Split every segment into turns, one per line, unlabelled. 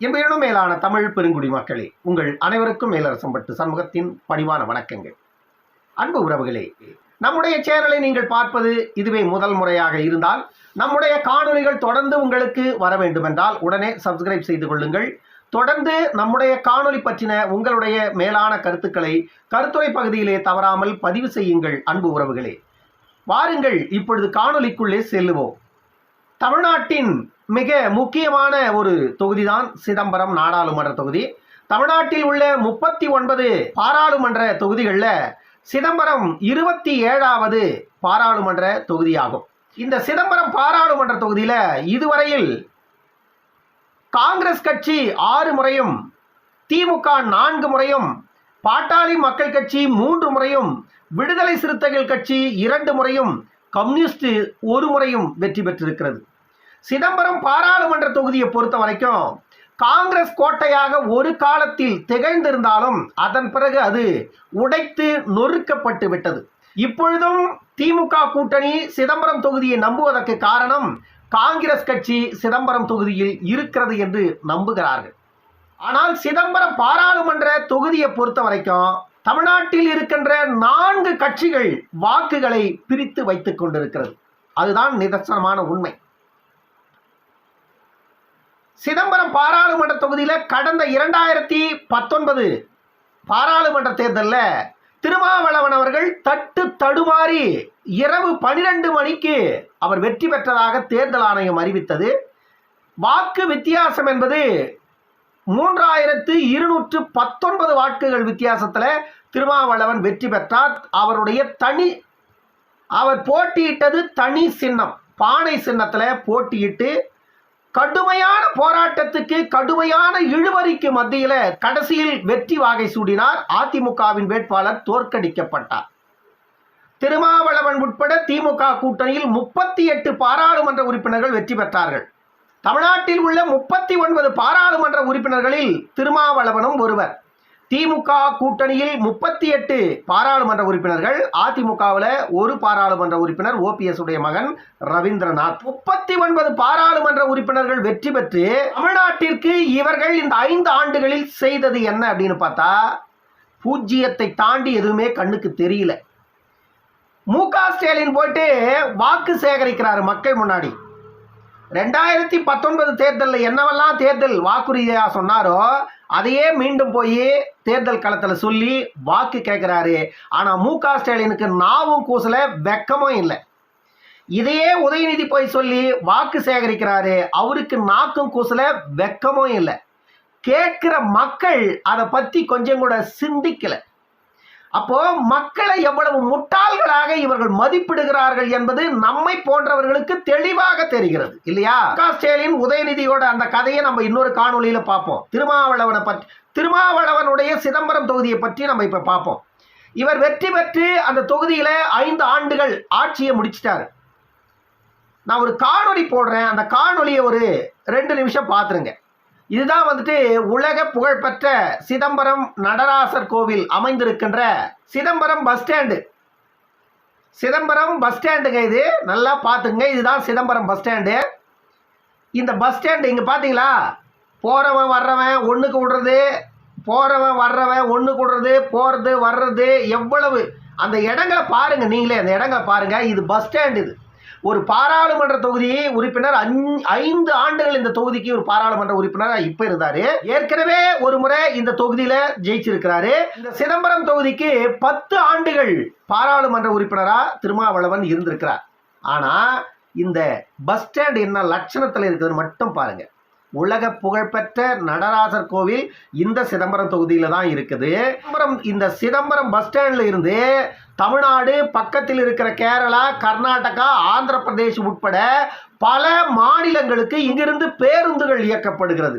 என்பதிலும் மேலான தமிழ் பெருங்குடி மக்களே உங்கள் அனைவருக்கும் மேலரசம்பட்டு சமூகத்தின் பணிவான வணக்கங்கள். அன்பு உறவுகளே நம்முடைய சேனலை நீங்கள் பார்ப்பது இதுவே முதல் முறையாக இருந்தால் நம்முடைய காணொலிகள் தொடர்ந்து உங்களுக்கு வர வேண்டுமென்றால் உடனே சப்ஸ்கிரைப் செய்து கொள்ளுங்கள். தொடர்ந்து நம்முடைய காணொலி பற்றின உங்களுடைய மேலான கருத்துக்களை கருத்துரை பகுதியிலே தவறாமல் பதிவு செய்யுங்கள் அன்பு உறவுகளே. வாருங்கள் இப்பொழுது காணொளிக்குள்ளே செல்லுவோம். தமிழ்நாட்டின் மிக முக்கியமான ஒரு தொகுதிதான் சிதம்பரம் நாடாளுமன்ற தொகுதி. தமிழ்நாட்டில் உள்ள முப்பத்தி ஒன்பது பாராளுமன்ற தொகுதிகளில் சிதம்பரம் இருபத்தி ஏழாவது பாராளுமன்ற தொகுதியாகும். இந்த சிதம்பரம் பாராளுமன்ற தொகுதியில் இதுவரையில் காங்கிரஸ் கட்சி ஆறு முறையும் திமுக நான்கு முறையும் பாட்டாளி மக்கள் கட்சி மூன்று முறையும் விடுதலை சிறுத்தைகள் கட்சி இரண்டு முறையும் கம்யூனிஸ்ட் ஒரு முறையும் வெற்றி பெற்றிருக்கிறது. சிதம்பரம் பாராளுமன்ற தொகுதியை பொறுத்த வரைக்கும் காங்கிரஸ் கோட்டையாக ஒரு காலத்தில் திகழ்ந்திருந்தாலும் அதன் பிறகு அது உடைத்து நொறுக்கப்பட்டு விட்டது. இப்பொழுதும் திமுக கூட்டணி சிதம்பரம் தொகுதியை நம்புவதற்கு காரணம் காங்கிரஸ் கட்சி சிதம்பரம் தொகுதியில் இருக்கிறது என்று நம்புகிறார்கள். ஆனால் சிதம்பரம் பாராளுமன்ற தொகுதியை பொறுத்த வரைக்கும் தமிழ்நாட்டில் இருக்கின்ற நான்கு கட்சிகள் வாக்குகளை பிரித்து வைத்துக் கொண்டிருக்கிறது. அதுதான் நிதர்சனமான உண்மை. சிதம்பரம் பாராளுமன்ற தொகுதியில் கடந்த இரண்டாயிரத்தி பத்தொன்பது பாராளுமன்ற தேர்தலில் திருமாவளவன் அவர்கள் தட்டு தடுமாறி இரவு பனிரெண்டு மணிக்கு அவர் வெற்றி பெற்றதாக தேர்தல் ஆணையம் அறிவித்தது. வாக்கு வித்தியாசம் என்பது மூன்றாயிரத்து இருநூற்று பத்தொன்பது வாக்குகள் வித்தியாசத்தில் திருமாவளவன் வெற்றி பெற்றார். அவருடைய தனி அவர் போட்டியிட்டது தனி சின்னம். பானை சின்னத்தில் போட்டியிட்டு கடுமையான போராட்டத்துக்கு கடுமையான இழுவரிக்கு மத்தியில் கடைசியில் வெற்றி வாகை சூடினார். அதிமுகவின் வேட்பாளர் தோற்கடிக்கப்பட்டார். திருமாவளவன் உட்பட திமுக கூட்டணியில் முப்பத்தி எட்டு பாராளுமன்ற உறுப்பினர்கள் வெற்றி பெற்றார்கள். தமிழ்நாட்டில் உள்ள முப்பத்தி ஒன்பது பாராளுமன்ற உறுப்பினர்களில் திருமாவளவனும் ஒருவர். திமுக கூட்டணியில் முப்பத்தி எட்டு பாராளுமன்ற உறுப்பினர்கள் அதிமுகவில் ஒரு பாராளுமன்ற உறுப்பினர் ஓபிஎஸ் உடைய மகன் ரவீந்திரநாத். முப்பத்தி ஒன்பது பாராளுமன்ற உறுப்பினர்கள் வெற்றி பெற்று தமிழ்நாட்டிற்கு இவர்கள் இந்த ஐந்து ஆண்டுகளில் செய்தது என்ன அப்படின்னு பார்த்தா பூஜ்ஜியத்தை தாண்டி எதுவுமே கண்ணுக்கு தெரியல. மு க ஸ்டாலின் போயிட்டு வாக்கு சேகரிக்கிறாரு மக்கள் முன்னாடி. ரெண்டாயிரத்தி பத்தொன்பது தேர்தலில் என்னவெல்லாம் தேர்தல் வாக்குறுதியாக சொன்னாரோ அதையே மீண்டும் போய் தேர்தல் களத்தில் சொல்லி வாக்கு கேட்குறாரு ஆனால் மு க ஸ்டாலினுக்கு நாவும் கூசல வெக்கமும் இல்லை. இதையே உதயநிதி போய் சொல்லி வாக்கு சேகரிக்கிறாரு. அவருக்கு நாக்கும் கூசல வெக்கமும் இல்லை. கேட்குற மக்கள் அதை பற்றி கொஞ்சம் கூட சிந்திக்கலை. அப்போ மக்களை எவ்வளவு முட்டாள்களாக இவர்கள் மதிப்பிடுகிறார்கள் என்பது நம்மை போன்றவர்களுக்கு தெளிவாக தெரிகிறது இல்லையா? ஸ்டாலின் உதயநிதியோட அந்த கதையை நம்ம இன்னொரு காணொலியில பார்ப்போம். திருமாவளவனை பற்றி திருமாவளவனுடைய சிதம்பரம் தொகுதியை பற்றி நம்ம இப்ப பார்ப்போம். இவர் வெற்றி பெற்று அந்த தொகுதியில ஐந்து ஆண்டுகள் ஆட்சியை முடிச்சிட்டாரு. நான் ஒரு காணொலி போடுறேன். அந்த காணொலியை ஒரு ரெண்டு நிமிஷம் பார்த்துருங்க. இதுதான் வந்துட்டு உலக புகழ்பெற்ற சிதம்பரம் நடராசர் கோவில் அமைந்திருக்கின்ற Chidambaram bus stand. Chidambaram bus ஸ்டாண்டுங்க இது. நல்லா பார்த்துங்க இதுதான் சிதம்பரம் பஸ் ஸ்டாண்டு. இந்த பஸ் ஸ்டாண்டு இங்கே பார்த்தீங்களா? போகிறவன் வர்றவன் ஒன்றுக்கு விடுறது போகிறவன் வர்றவன் ஒன்றுக்கு விடுறது போகிறது வர்றது எவ்வளவு? அந்த இடங்களை பாருங்கள் நீங்களே. அந்த இடங்களை பாருங்கள் இது பஸ் ஸ்டாண்டு இது. ஒரு பாராளுமன்ற தொகுதி உறுப்பினர் ஐந்து ஆண்டுகள் இந்த தொகுதிக்கு ஒரு பாராளுமன்ற உறுப்பினர் இப்ப இருந்தாரு. ஏற்கனவே ஒரு முறை இந்த தொகுதியில ஜெயிச்சிருக்கிறாரு. இந்த சிதம்பரம் தொகுதிக்கு பத்து ஆண்டுகள் பாராளுமன்ற உறுப்பினரா திருமாவளவன் இருந்திருக்கிறார். ஆனா இந்த பஸ் ஸ்டாண்ட் என்ன லட்சணத்தில் இருக்குதுன்னு மட்டும் பாருங்க. உலக புகழ்பெற்ற நடராசர் கோவில் இந்த சிதம்பரம் தொகுதியில் தான் இருக்குது. சிதம்பரம் இந்த சிதம்பரம் பஸ் ஸ்டாண்டில் இருந்து தமிழ்நாடு பக்கத்தில் இருக்கிற கேரளா கர்நாடகா ஆந்திர பிரதேஷ் உட்பட பல மாநிலங்களுக்கு இங்கிருந்து பேருந்துகள் இயக்கப்படுகிறது.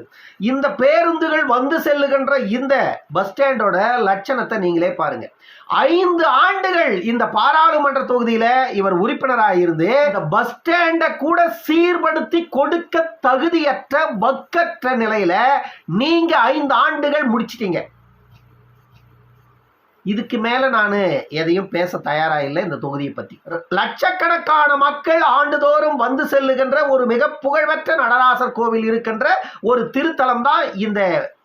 இந்த பேருந்துகள் வந்து செல்லுகின்ற இந்த பஸ் ஸ்டாண்டோட லட்சணத்தை நீங்களே பாருங்க. ஐந்து ஆண்டுகள் இந்த பாராளுமன்ற தொகுதியில இவர் உறுப்பினராக இருந்து இந்த பஸ் ஸ்டாண்டை கூட சீர்படுத்தி கொடுக்க தகுதியற்ற வக்கற்ற நிலையில நீங்க ஐந்து ஆண்டுகள் முடிச்சிட்டீங்க. இதுக்கு மேல நான் எதையும் பேச தயாரா இல்லை இந்த தொகுதியை பத்தி. லட்சக்கணக்கான மக்கள் ஆண்டுதோறும் வந்து செல்லுகின்ற ஒரு மிக புகழ்பெற்ற நடராசர் கோவில் இருக்கின்ற ஒரு திருத்தலம் தான் இந்த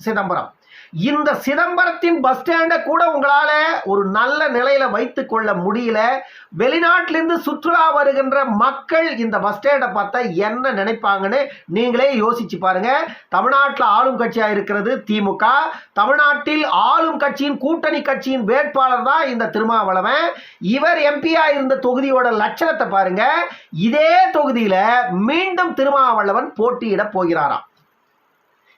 சிதம்பரம். இந்த சிதம்பரத்தின் பஸ் ஸ்டாண்டை கூட உங்களால ஒரு நல்ல நிலையில வைத்து கொள்ள முடியல. வெளிநாட்டிலிருந்து சுற்றுலா வருகின்ற மக்கள் இந்த பஸ் ஸ்டாண்டை பார்த்தா என்ன நினைப்பாங்கன்னு நீங்களே யோசிச்சு பாருங்க. தமிழ்நாட்டில் ஆளும் கட்சியாக இருக்கிறது திமுக. தமிழ்நாட்டில் ஆளும் கட்சியின் கூட்டணி கட்சியின் வேட்பாளர் தான் இந்த திருமாவளவன். இவர் எம்பியா இருந்த தொகுதியோட லட்சணத்தை பாருங்க. இதே தொகுதியில் மீண்டும் திருமாவளவன் போட்டியிட போகிறாராம்.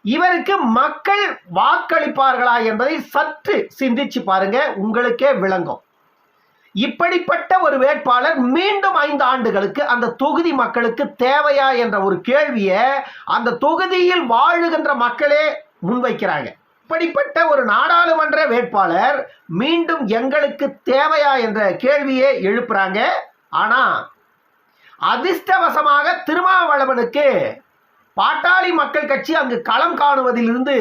இவருக்கு மக்கள் வாக்களிப்பார்களா என்பதை சற்று சிந்திச்சு பாருங்க உங்களுக்கே விளங்கும். இப்படிப்பட்ட ஒரு வேட்பாளர் மீண்டும் ஐந்து ஆண்டுகளுக்கு அந்த தொகுதி மக்களுக்கு தேவையா என்ற ஒரு கேள்வியை அந்த தொகுதியில் வாழுகின்ற மக்களே முன்வைக்கிறாங்க. இப்படிப்பட்ட ஒரு நாடாளுமன்ற வேட்பாளர் மீண்டும் எங்களுக்கு தேவையா என்ற கேள்வியை எழுப்புறாங்க. ஆனா அதிர்ஷ்டவசமாக திருமாவளவனுக்கு பாட்டாளி மக்கள் கட்சி அங்கு களம் காணுவதிலிருந்து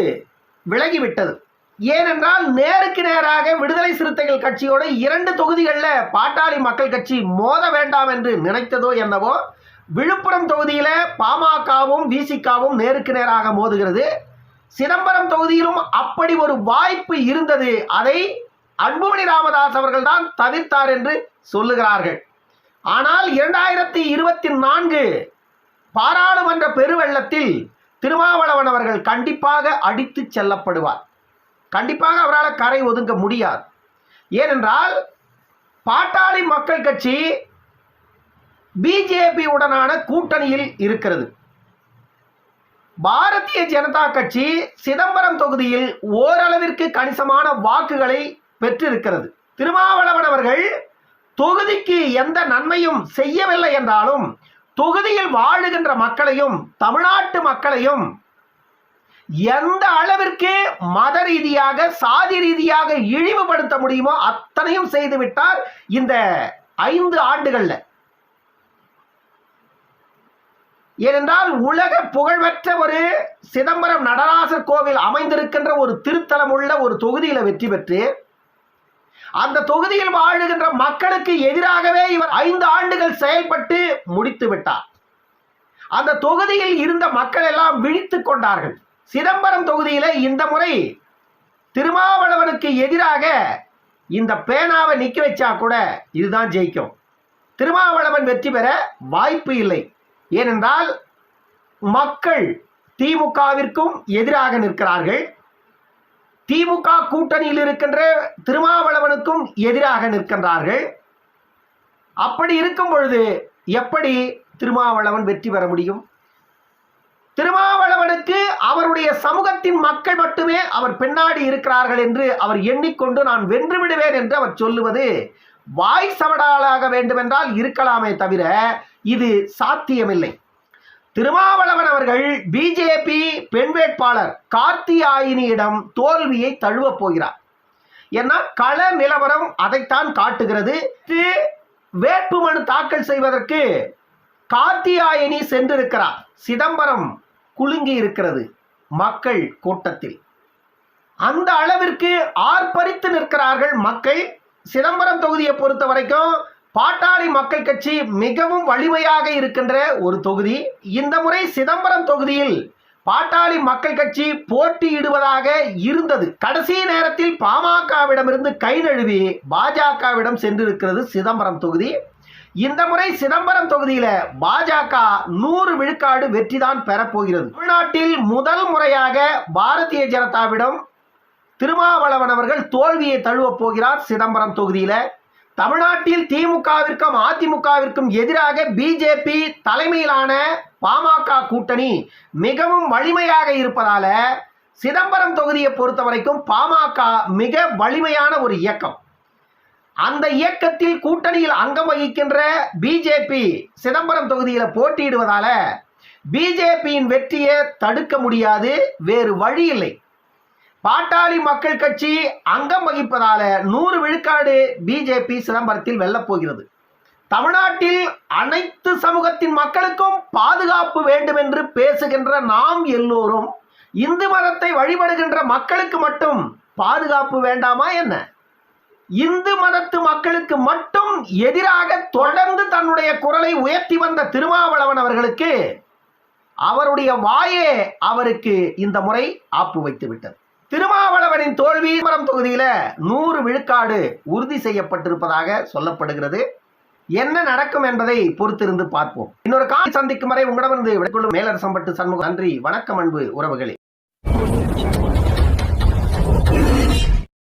விலகிவிட்டது. ஏனென்றால் நேருக்கு நேராக விடுதலை சிறுத்தைகள் கட்சியோட இரண்டு தொகுதிகளில் பாட்டாளி மக்கள் கட்சி மோத வேண்டாம் என்று நினைத்ததோ என்னவோ விழுப்புரம் தொகுதியில் பாமகவும் விசிகாவும் நேருக்கு நேராக மோதுகிறது. சிதம்பரம் தொகுதியிலும் அப்படி ஒரு வாய்ப்பு இருந்தது. அதை அன்புமணி ராமதாஸ் அவர்கள் தான் தவிர்த்தார் என்று சொல்லுகிறார்கள். ஆனால் இரண்டாயிரத்தி இருபத்தி நான்கு பாராளுமன்ற பெருவெள்ளத்தில் திருமாவளவன் அவர்கள் கண்டிப்பாக அடித்து செல்லப்படுவார். கண்டிப்பாக அவரால் கரை ஒதுங்க முடியாது. ஏனென்றால் பாட்டாளி மக்கள் கட்சி பிஜேபி உடனான கூட்டணியில் இருக்கிறது. பாரதிய ஜனதா கட்சி சிதம்பரம் தொகுதியில் ஓரளவிற்கு கணிசமான வாக்குகளை பெற்றிருக்கிறது. திருமாவளவன் அவர்கள் தொகுதிக்கு எந்த நன்மையும் செய்யவில்லை என்றாலும் தொகுதியில் வாழுகின்ற மக்களையும் தமிழ்நாட்டு மக்களையும் எந்த அளவிற்கு மத ரீதியாக சாதி ரீதியாக இழிவுபடுத்த முடியுமோ அத்தனையும் செய்துவிட்டார் இந்த ஐந்து ஆண்டுகள்ல. ஏனென்றால் உலக புகழ்பெற்ற ஒரு சிதம்பரம் நடராசர் கோவில் அமைந்திருக்கின்ற ஒரு திருத்தலம் உள்ள ஒரு தொகுதியில வெற்றி பெற்று அந்த தொகுதியில் வாழுகின்ற மக்களுக்கு எதிராகவே இவர் ஐந்து ஆண்டுகள் செயல்பட்டு முடித்து விட்டார். அந்த தொகுதியில் இருந்த மக்கள் எல்லாம் விழித்து கொண்டார்கள். சிதம்பரம் தொகுதியில இந்த முறை திருமாவளவனுக்கு எதிராக இந்த பேனாவை நிக்க வச்சா கூட இதுதான் ஜெயிக்கும். திருமாவளவன் வெற்றி பெற வாய்ப்பு இல்லை. ஏனென்றால் மக்கள் திமுகவிற்கும் எதிராக நிற்கிறார்கள். திமுக கூட்டணியில் இருக்கின்ற திருமாவளவனுக்கும் எதிராக நிற்கின்றார்கள். அப்படி இருக்கும் பொழுது எப்படி திருமாவளவன் வெற்றி பெற முடியும்? திருமாவளவனுக்கு அவருடைய சமூகத்தின் மக்கள் மட்டுமே அவர் பின்னாடி இருக்கிறார்கள் என்று அவர் எண்ணிக்கொண்டு நான் வென்று விடுவேன் என்று அவர் சொல்லுவது வாய் சவடாலாக வேண்டுமென்றால் இருக்கலாமே தவிர இது சாத்தியமில்லை. திருமாவளவன் அவர்கள் பிஜேபி பெண் வேட்பாளர் கார்த்தியாயினியிடம் தோல்வியை தழுவப் போகிறார். ஏன்னா கள நிலவரம் அதைத்தான் காட்டுகிறது. இது வேட்புமனு தாக்கல் செய்வதற்கு கார்த்தியாயினி சென்றிருக்கிறார். சிதம்பரம் குலுங்கி இருக்கிறது மக்கள் கூட்டத்தில். அந்த அளவிற்கு ஆர்ப்பரித்து நிற்கிறார்கள் மக்கள். சிதம்பரம் தொகுதியை பொறுத்த வரைக்கும் பாட்டாளி மக்கள் கட்சி மிகவும் வலிமையாக இருக்கின்ற ஒரு தொகுதி. இந்த முறை சிதம்பரம் தொகுதியில் பாட்டாளி மக்கள் கட்சி போட்டியிடுவதாக இருந்தது. கடைசி நேரத்தில் பாமகவிடமிருந்து கை நழுவி பாஜகவிடம் சென்றிருக்கிறது சிதம்பரம் தொகுதி. இந்த முறை சிதம்பரம் தொகுதியில பாஜக நூறு விழுக்காடு வெற்றிதான் பெறப்போகிறது. தமிழ்நாட்டில் முதல் முறையாக பாரதிய ஜனதாவிடம் திருமாவளவன் அவர்கள் தோல்வியை தழுவப் போகிறார் சிதம்பரம் தொகுதியில. தமிழ்நாட்டில் திமுகவிற்கும் அதிமுகவிற்கும் எதிராக பிஜேபி தலைமையிலான பாமக கூட்டணி மிகவும் வலிமையாக இருப்பதால சிதம்பரம் தொகுதியை பொறுத்த வரைக்கும் பாமக மிக வலிமையான ஒரு இயக்கம். அந்த இயக்கத்தில் கூட்டணியில் அங்கம் வகிக்கின்ற பிஜேபி சிதம்பரம் தொகுதியில் போட்டியிடுவதால பிஜேபியின் வெற்றியை தடுக்க முடியாது வேறு வழி இல்லை. பாட்டாளி மக்கள் கட்சி அங்கம் வகிப்பதால நூறு விழுக்காடு பிஜேபி சிதம்பரத்தில் வெல்லப்போகிறது. தமிழ்நாட்டில் அனைத்து சமூகத்தின் மக்களுக்கும் பாதுகாப்பு வேண்டும் என்று பேசுகின்ற நாம் எல்லோரும் இந்து மதத்தை வழிபடுகின்ற மக்களுக்கு மட்டும் பாதுகாப்பு வேண்டாமா என்ன? இந்து மதத்து மக்களுக்கு மட்டும் எதிராக தொடர்ந்து தன்னுடைய குரலை உயர்த்தி வந்த திருமாவளவன் அவர்களுக்கு அவருடைய வாயே அவருக்கு இந்த முறை ஆப்பு வைத்து விட்டது திருமாவளவனின் தோல்வி மரம் தொகுதியில நூறு விழுக்காடு உறுதி செய்யப்பட்டிருப்பதாக சொல்லப்படுகிறது. என்ன நடக்கும் என்பதை பொறுத்திருந்து பார்ப்போம். இன்னொரு காலை சந்திக்கும் வரை உங்களிடமிருந்து விடைகொள்ளும் மேலரசம்பட்டு சண்முகம். நன்றி வணக்கம் அன்பு உறவுகளே.